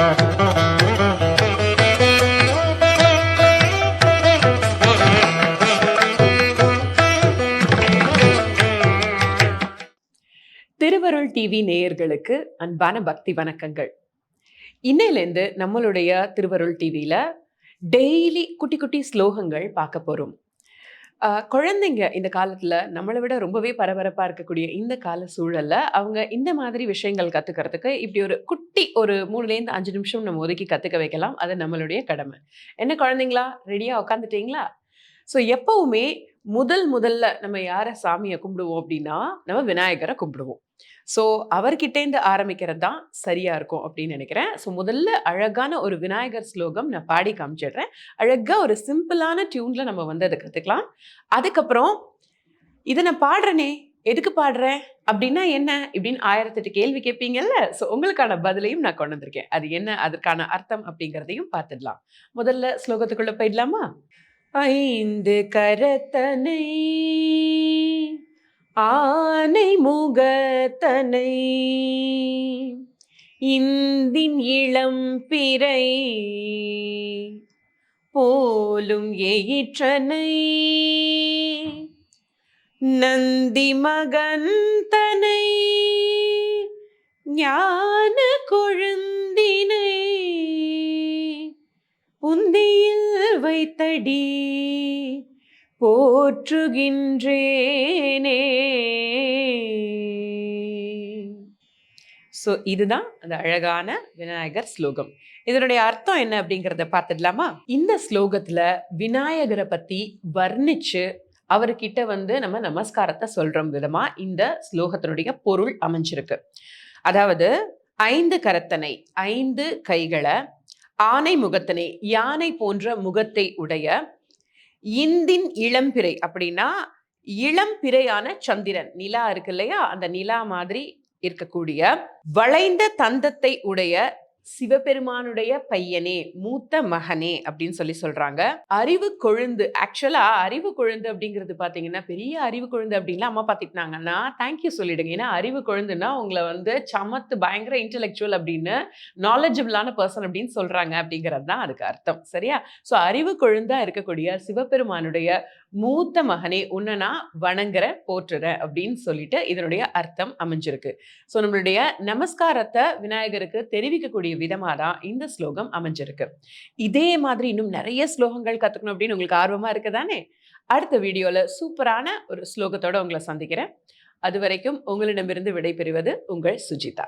திருவருள் டிவி நேயர்களுக்கு அன்பான பக்தி வணக்கங்கள். இன்னையிலேருந்து நம்மளுடைய திருவருள் டிவியில டெய்லி குட்டி குட்டி ஸ்லோகங்கள் பார்க்க போறோம். குழந்தைங்க இந்த காலத்தில் நம்மளை விட ரொம்பவே பரபரப்பாக இருக்கக்கூடிய இந்த கால சூழலில் அவங்க இந்த மாதிரி விஷயங்கள் கற்றுக்கிறதுக்கு இப்படி ஒரு குட்டி ஒரு மூணுலேருந்து அஞ்சு நிமிஷம் நம்ம ஒதுக்கி கற்றுக்க வைக்கலாம். அது நம்மளுடைய கடமை. என்ன குழந்தைங்களா? ரெடியாக உட்காந்துட்டீங்களா ஸோ எப்போவுமே முதல் முதல்ல நம்ம யாரை சாமியை கும்பிடுவோம் அப்படின்னா நம்ம விநாயகரை கும்பிடுவோம். ஸோ அவர்கிட்டேருந்து ஆரம்பிக்கிறது தான் சரியாக இருக்கும் அப்படின்னு நினைக்கிறேன். ஸோ முதல்ல அழகான ஒரு விநாயகர் ஸ்லோகம் நான் பாடி காமிச்சிடுறேன். அழகாக ஒரு சிம்பிளான டியூனில் நம்ம வந்து அதை கற்றுக்கலாம் அதுக்கப்புறம் இதை நான் பாடுறேனே எதுக்கு பாடுறேன்? அப்படின்னா என்ன? இப்படின்னு ஆயிரத்தெட்டு கேள்வி கேட்பீங்கல்ல ஸோ உங்களுக்கான பதிலையும் நான் கொண்டு வந்திருக்கேன். அது என்ன? அதற்கான அர்த்தம் அப்படிங்கிறதையும் பார்த்துடலாம். முதல்ல ஸ்லோகத்துக்குள்ளே போயிடலாமா? ஐந்து கரத்தனை ஆனை முகத்தனை. இந்தின் இளம் பிறை போலும் எயிற்றனை. நந்தி மகந்தனை ஞான கொழுந்தினை உந்தியில் வைத்தடி. போற்றுகின்றேனே. ஸோ இதுதான் அந்த அழகான விநாயகர் ஸ்லோகம். இதனுடைய அர்த்தம் என்ன அப்படிங்கிறத பார்த்துடலாமா? இந்த ஸ்லோகத்தில் விநாயகரை பற்றி வர்ணித்து அவர்கிட்ட வந்து நம்ம நமஸ்காரத்தை சொல்கிற விதமாக இந்த ஸ்லோகத்தினுடைய பொருள் அமைஞ்சிருக்கு. அதாவது ஐந்து கரத்தனை ஐந்து கைகளை ஆனை முகத்தனை யானை போன்ற முகத்தை உடைய இந்தின் இளம்பிறை அப்படின்னா இளம்பிறையான சந்திரன். நிலா இருக்கு இல்லையா? அந்த நிலா மாதிரி இருக்கக்கூடிய வளைந்த தந்தத்தை உடைய சிவபெருமானுடைய பையனே மூத்த மகனே அப்படின்னு சொல்லி சொல்றாங்க. அறிவு கொழுந்து ஆக்சுவலா அறிவு கொழுந்து அப்படிங்கிறது பாத்தீங்கன்னா பெரிய அறிவு கொழுந்து அப்படின்லாம் அம்மா பாத்திட்டாங்கன்னா தேங்க்யூ சொல்லிடுங்க. ஏன்னா அறிவு கொழுந்துன்னா உங்களை வந்து சமத்து பயங்கர இன்டெலெக்சுவல் அப்படின்னு நாலேஜபிளான பர்சன் அப்படின்னு சொல்றாங்க அப்படிங்கிறது தான் அதுக்கு அர்த்தம். சரியா? ஸோ அறிவு கொழுந்தா இருக்கக்கூடிய சிவபெருமானுடைய மூத்த மகனே உன்னை நான் வணங்குறேன் போற்றுறேன் அப்படின்னு சொல்லிட்டு இதனுடைய அர்த்தம் அமைஞ்சிருக்கு. ஸோ நம்மளுடைய நமஸ்காரத்தை விநாயகருக்கு தெரிவிக்கக்கூடிய விதமாக தான் இந்த ஸ்லோகம் அமைஞ்சிருக்கு. இதே மாதிரி இன்னும் நிறைய ஸ்லோகங்கள் கற்றுக்கணும் அப்படின்னு உங்களுக்கு ஆர்வமாக இருக்குதானே? அடுத்த வீடியோவில் சூப்பரான ஒரு ஸ்லோகத்தோட உங்களை சந்திக்கிறேன். அது வரைக்கும் உங்களிடமிருந்து விடைபெறுவது உங்கள் சுஜிதா.